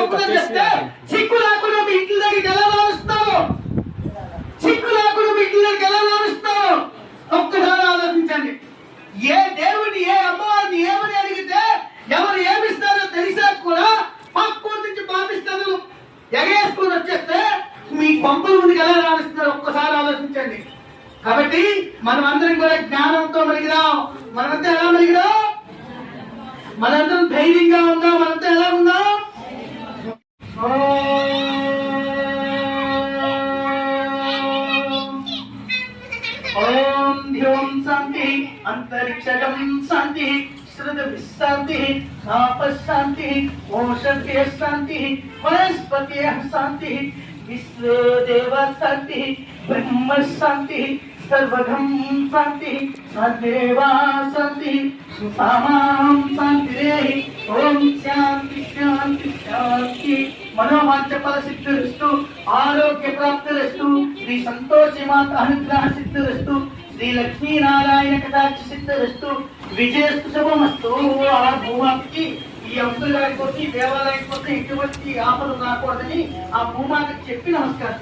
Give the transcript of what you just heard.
చెప్తే లేకుండా మీ ఇంటి దగ్గరికి ఎలా రాణిస్తావు సిగ్గు లేకుండా మీ ఇంటి దగ్గరికి ఎలా రాణిస్తావు ఒక్కసారి ఆలోచించండి. ఏ దేవుడిని ఏ అమ్మవారిని ఏమని అడిగితే ఎవరు ఏమిస్తారో తెలిసా కూడా నుంచి పాపిస్తారు ఎగేసుకొని వచ్చేస్తే మీ పంపల ముందుకు ఎలా రాణిస్తున్నారు ఒక్కసారి ఆలోచించండి. కాబట్టి మనం అందరం కూడా జ్ఞానంతో మలిగిరాం మనమంతా ఎలా మలిగిరాం మనందరం ధైర్యంగా ఉందాం. మనంతా ఎలా ఉందాం? ओम ध्योम शांति अंतरिक्षम शांति श्रुत शांति ताप शांति औषधे शांति वनस्पति शांति विश्व देव शांति ब्रह्म शांति सर्वघम शांति सदेवा शांति सुसामाम शांति ओम शांति शांति शांति मनोवांच फल सिद्धिस्तु आरोग्य प्राप्तिरस्तु श्री संतोषी माता अनुग्रह सिद्धिरस्तु లక్ష్మీనారాయణ కటాక్ష సిద్ధరస్తు విజయస్తు శుభమస్తు. ఆ భూమాకి ఈ అంకులు గారికి వచ్చి దేవాలయానికి వచ్చి ఎటువంటి ఆపద రాకూడదని ఆ భూమాకి చెప్పి నమస్కారం